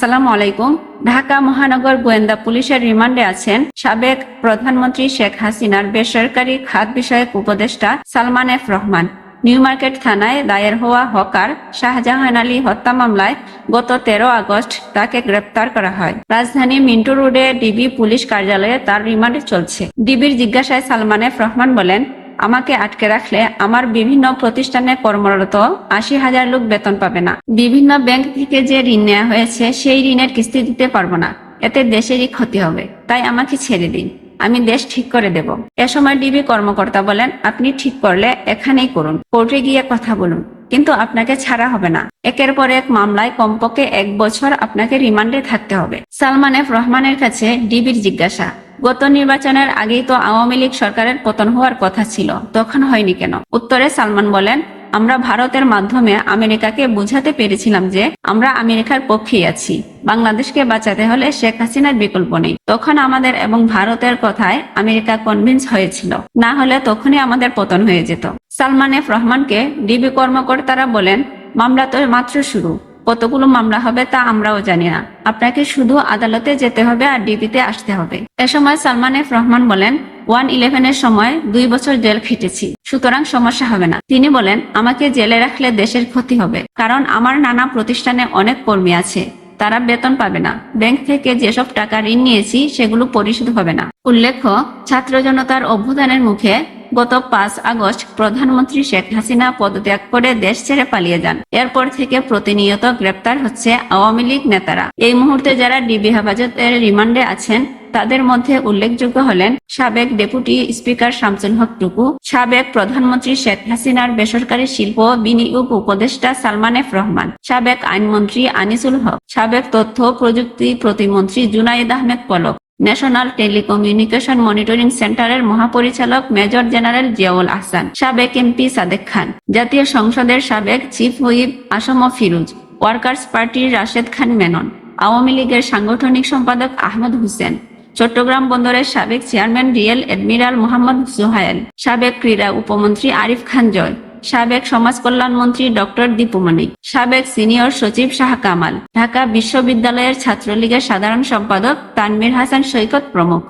আসসালামু আলাইকুম। ঢাকা মহানগর গোয়েন্দা পুলিশের রিমান্ডে আছেন সাবেক প্রধানমন্ত্রী শেখ হাসিনার বেসরকারি খাত বিষয়ক উপদেষ্টা Salman F Rahman. New Market থানায় দায়ের হওয়া হকার শাহজাহান আলী হত্যা মামলায় গত তেরো আগস্ট তাকে গ্রেপ্তার করা হয়। রাজধানী মিন্টু রোডে ডিবি পুলিশ কার্যালয়ে তার রিমান্ডে চলছে। ডিবির জিজ্ঞাসায় সালমান এফ রহমান বলেন আমাকে আটকে রাখলে আমার বিভিন্ন প্রতিষ্ঠানে কর্মরত আশি হাজার লোক বেতন পাবে না। বিভিন্ন ব্যাংক থেকে যে ঋণ নেওয়া হয়েছে, সেই ঋণের কিস্তি দিতে পারব না। এতে দেশেরই ক্ষতি হবে। তাই আমাকে ছেড়ে দিন। আমি দেশ ঠিক করে দেব। এ সময় ডিবি কর্মকর্তা বলেন, আপনি ঠিক করলে এখানেই করুন। কোর্টে গিয়ে কথা বলুন। কিন্তু আপনাকে ছাড়া হবে না। একের পর এক মামলায় কমপক্ষে এক বছর আপনাকে রিমান্ডে থাকতে হবে। সালমান এফ রহমানের কাছে ডিবির জিজ্ঞাসা। গত নির্বাচনের আগেই তো আওয়ামী লীগ সরকারের পতন হওয়ার কথা ছিল, তখন হয়নি কেন? উত্তরে সালমান বলেন, আমরা ভারতের মাধ্যমে আমেরিকাকে বুঝাতে পেরেছিলাম যে আমরা আমেরিকার পক্ষেই আছি। বাংলাদেশকে বাঁচাতে হলে শেখ হাসিনার বিকল্প নেই। তখন আমাদের এবং ভারতের কথায় আমেরিকা কনভিন্স হয়েছিল। না হলে তখনই আমাদের পতন হয়ে যেত। সালমান এফ রহমানকে ডিবি কর্মকর্তারা বলেন, মামলা তো মাত্র শুরু। কতগুলো মামলা হবে তা আমরাও জানি না। আপনাকে শুধু আদালতে যেতে হবে আর ডিবিতে আসতে হবে। এ সময় সালমান এফ রহমান বলেন, ওয়ান ইলেভেনের সময় দুই বছর জেল খেটেছি। সুতরাং সমস্যা হবে না। তিনি বলেন, আমাকে জেলে রাখলে দেশের ক্ষতি হবে, কারণ আমার নানা প্রতিষ্ঠানে অনেক কর্মী আছে। তারা বেতন পাবে না। ব্যাংক থেকে যেসব টাকা ঋণ নিয়েছি, সেগুলো পরিশোধ হবে না। উল্লেখ্য ছাত্র জনতার অভ্যুদানের মুখে গত পাঁচ আগস্ট প্রধানমন্ত্রী শেখ হাসিনা পদত্যাগ করে দেশ ছেড়ে পালিয়ে যান। এরপর থেকে প্রতিনিয়ত গ্রেপ্তার হচ্ছে আওয়ামী লীগ নেতারা। এই মুহূর্তে যারা ডিবি হেফাজতের রিমান্ডে আছেন, তাদের মধ্যে উল্লেখযোগ্য হলেন সাবেক ডেপুটি স্পিকার শামসুল হক টুকু সাবেক প্রধানমন্ত্রী শেখ হাসিনার বেসরকারি শিল্প বিনিয়োগ উপদেষ্টা সালমান এফ রহমান, সাবেক আইনমন্ত্রী আনিসুল হক, সাবেক তথ্য প্রযুক্তি প্রতিমন্ত্রী Junaid Ahmed Palak national telecommunication monitoring সেন্টারের মহাপরিচালক মেজর জেনারেল জিয়াউল আহসান, সাবেক এমপি সাদেক খান, জাতীয় সংসদের সাবেক chief whip Assam Firoz, workers পার্টির রাশেদ খান মেনন, আওয়ামী লীগের সাংগঠনিক সম্পাদক আহমদ হোসেন, চট্টগ্রাম বন্দরের সাবেক chairman rear admiral Mohammad Suhail, সাবেক ক্রীড়া উপমন্ত্রী আরিফ খান জয় সাবেক সমাজ কল্যাণ মন্ত্রী ডক্টর দীপুমণি সাবেক সিনিয়র সচিব শাহ কামাল, ঢাকা বিশ্ববিদ্যালয়ের ছাত্রলীগের সাধারণ সম্পাদক তানমির হাসান সৈকত প্রমুখ।